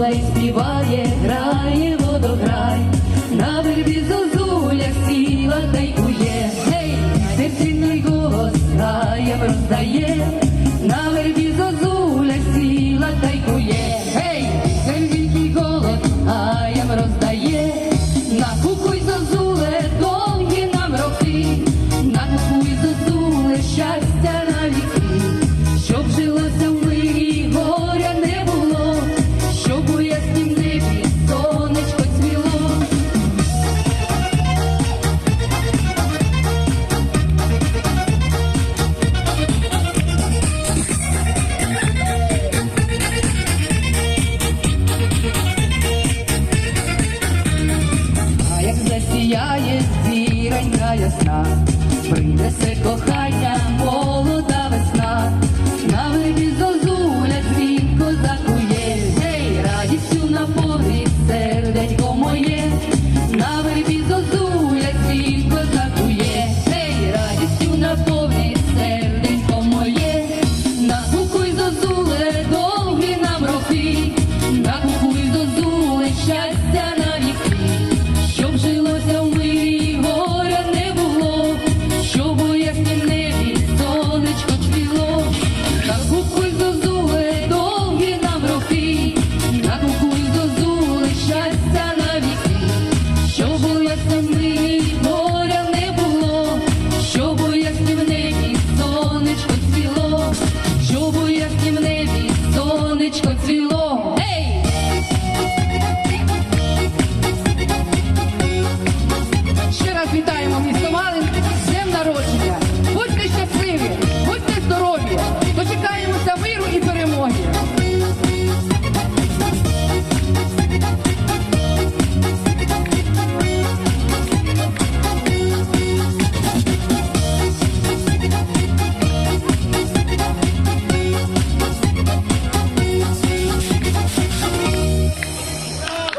Олень співає, грає водограй, на вербі зозуля сіла та й кує, гей, серцінний голос, раєм роздає. Сіяє зіранька ясна, принесе кохання.